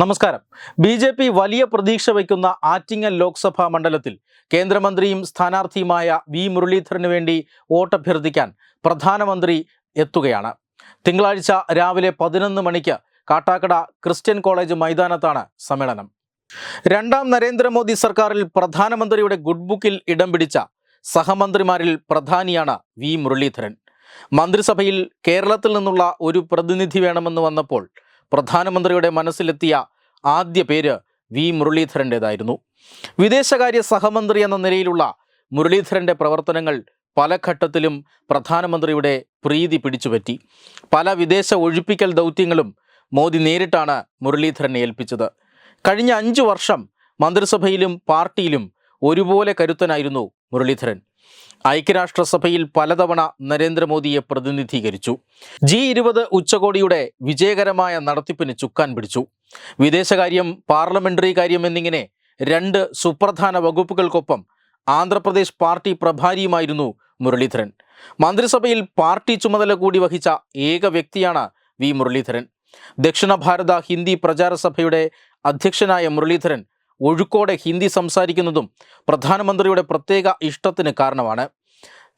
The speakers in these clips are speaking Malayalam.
നമസ്കാരം. ബി ജെ പി വലിയ പ്രതീക്ഷ വയ്ക്കുന്ന ആറ്റിങ്ങൽ ലോക്സഭാ മണ്ഡലത്തിൽ കേന്ദ്രമന്ത്രിയും സ്ഥാനാർത്ഥിയുമായ വി മുരളീധരന് വേണ്ടി വോട്ടഭ്യർത്ഥിക്കാൻ പ്രധാനമന്ത്രി എത്തുകയാണ്. തിങ്കളാഴ്ച രാവിലെ പതിനൊന്ന് മണിക്ക് കാട്ടാക്കട ക്രിസ്ത്യൻ കോളേജ് മൈതാനത്താണ് സമ്മേളനം. രണ്ടാം നരേന്ദ്രമോദി സർക്കാരിൽ പ്രധാനമന്ത്രിയുടെ ഗുഡ് ബുക്കിൽ ഇടം പിടിച്ച സഹമന്ത്രിമാരിൽ പ്രധാനിയാണ് വി മുരളീധരൻ. മന്ത്രിസഭയിൽ കേരളത്തിൽ നിന്നുള്ള ഒരു പ്രതിനിധി വേണമെന്ന് വന്നപ്പോൾ പ്രധാനമന്ത്രിയുടെ മനസ്സിലെത്തിയ ആദ്യ പേര് വി മുരളീധരന്റെതായിരുന്നു. വിദേശകാര്യ സഹമന്ത്രി എന്ന നിലയിലുള്ള മുരളീധരന്റെ പ്രവർത്തനങ്ങൾ പല ഘട്ടത്തിലും പ്രധാനമന്ത്രിയുടെ പ്രീതി പിടിച്ചുപറ്റി. പല വിദേശ ഒഴിപ്പിക്കൽ ദൗത്യങ്ങളും മോദി നേരിട്ടാണ് മുരളീധരനെ ഏൽപ്പിച്ചത്. കഴിഞ്ഞ അഞ്ചു വർഷം മന്ത്രിസഭയിലും പാർട്ടിയിലും ഒരുപോലെ കരുത്തനായിരുന്നു മുരളീധരൻ. ഐക്യരാഷ്ട്രസഭയിൽ പലതവണ നരേന്ദ്രമോദിയെ പ്രതിനിധീകരിച്ചു. ജി ഇരുപത് ഉച്ചകോടിയുടെ വിജയകരമായ നടത്തിപ്പിന് ചുക്കാൻ പിടിച്ചു. വിദേശകാര്യം പാർലമെന്ററി കാര്യം എന്നിങ്ങനെ രണ്ട് സുപ്രധാന വകുപ്പുകൾക്കൊപ്പം ആന്ധ്രാപ്രദേശ് പാർട്ടി പ്രഭാരിയുമായിരുന്നു മുരളീധരൻ. മന്ത്രിസഭയിൽ പാർട്ടി ചുമതല കൂടി വഹിച്ച ഏക വ്യക്തിയാണ് വി മുരളീധരൻ. ദക്ഷിണ ഭാരത ഹിന്ദി പ്രചാര സഭയുടെ അധ്യക്ഷനായ മുരളീധരൻ ഒഴുക്കോടെ ഹിന്ദി സംസാരിക്കുന്നതും പ്രധാനമന്ത്രിയുടെ പ്രത്യേക ഇഷ്ടത്തിന് കാരണമാണ്.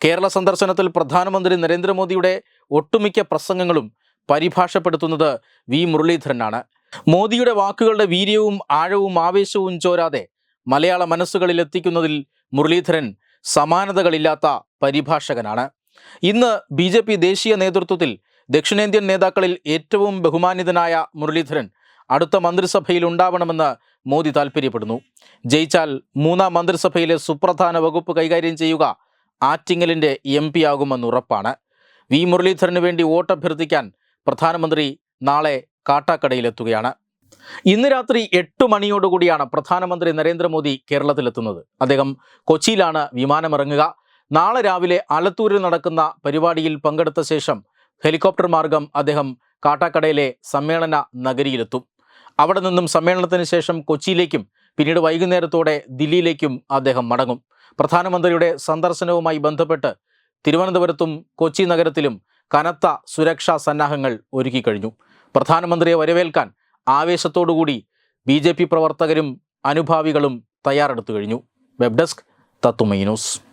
കേരള സന്ദർശനത്തിൽ പ്രധാനമന്ത്രി നരേന്ദ്രമോദിയുടെ ഒട്ടുമിക്ക പ്രസംഗങ്ങളും പരിഭാഷപ്പെടുത്തുന്നത് വി. മുരളീധരനാണ്. മോദിയുടെ വാക്കുകളുടെ വീര്യവും ആഴവും ആവേശവും ചോരാതെ മലയാള മനസ്സുകളിൽ എത്തിക്കുന്നതിൽ മുരളീധരൻ സമാനതകളില്ലാത്ത പരിഭാഷകനാണ്. ഇന്ന് ബി ദേശീയ നേതൃത്വത്തിൽ ദക്ഷിണേന്ത്യൻ നേതാക്കളിൽ ഏറ്റവും ബഹുമാനിതനായ മുരളീധരൻ അടുത്ത മന്ത്രിസഭയിൽ ഉണ്ടാവണമെന്ന് മോദി താൽപ്പര്യപ്പെടുന്നു ജയിച്ചാൽ മൂന്നാം മന്ത്രിസഭയിലെ സുപ്രധാന വകുപ്പ് കൈകാര്യം ചെയ്യുക ആറ്റിങ്ങലിന്റെ എം പി ആകുമെന്ന് ഉറപ്പാണ്. വി മുരളീധരന് വേണ്ടി വോട്ടഭ്യർത്ഥിക്കാൻ പ്രധാനമന്ത്രി നാളെ കാട്ടാക്കടയിലെത്തുകയാണ്. ഇന്ന് രാത്രി എട്ട് മണിയോടുകൂടിയാണ് പ്രധാനമന്ത്രി നരേന്ദ്രമോദി കേരളത്തിലെത്തുന്നത്. അദ്ദേഹം കൊച്ചിയിലാണ് വിമാനമിറങ്ങുക. നാളെ രാവിലെ ആലത്തൂരിൽ നടക്കുന്ന പരിപാടിയിൽ പങ്കെടുത്ത ശേഷം ഹെലികോപ്റ്റർ മാർഗം അദ്ദേഹം കാട്ടാക്കടയിലെ സമ്മേളന നഗരിയിലെത്തും. അവിടെ നിന്നും സമ്മേളനത്തിന് ശേഷം കൊച്ചിയിലേക്കും പിന്നീട് വൈകുന്നേരത്തോടെ ദില്ലിയിലേക്കും അദ്ദേഹം മടങ്ങും. പ്രധാനമന്ത്രിയുടെ സന്ദർശനവുമായി ബന്ധപ്പെട്ട് തിരുവനന്തപുരത്തും കൊച്ചി നഗരത്തിലും കനത്ത സുരക്ഷാ സന്നാഹങ്ങൾ ഒരുക്കിക്കഴിഞ്ഞു പ്രധാനമന്ത്രിയെ വരവേൽക്കാൻ ആവേശത്തോടുകൂടി ബി ജെ പി പ്രവർത്തകരും അനുഭാവികളും തയ്യാറെടുത്തു കഴിഞ്ഞു. വെബ് ഡെസ്ക് തത്തുമൈ ന്യൂസ്.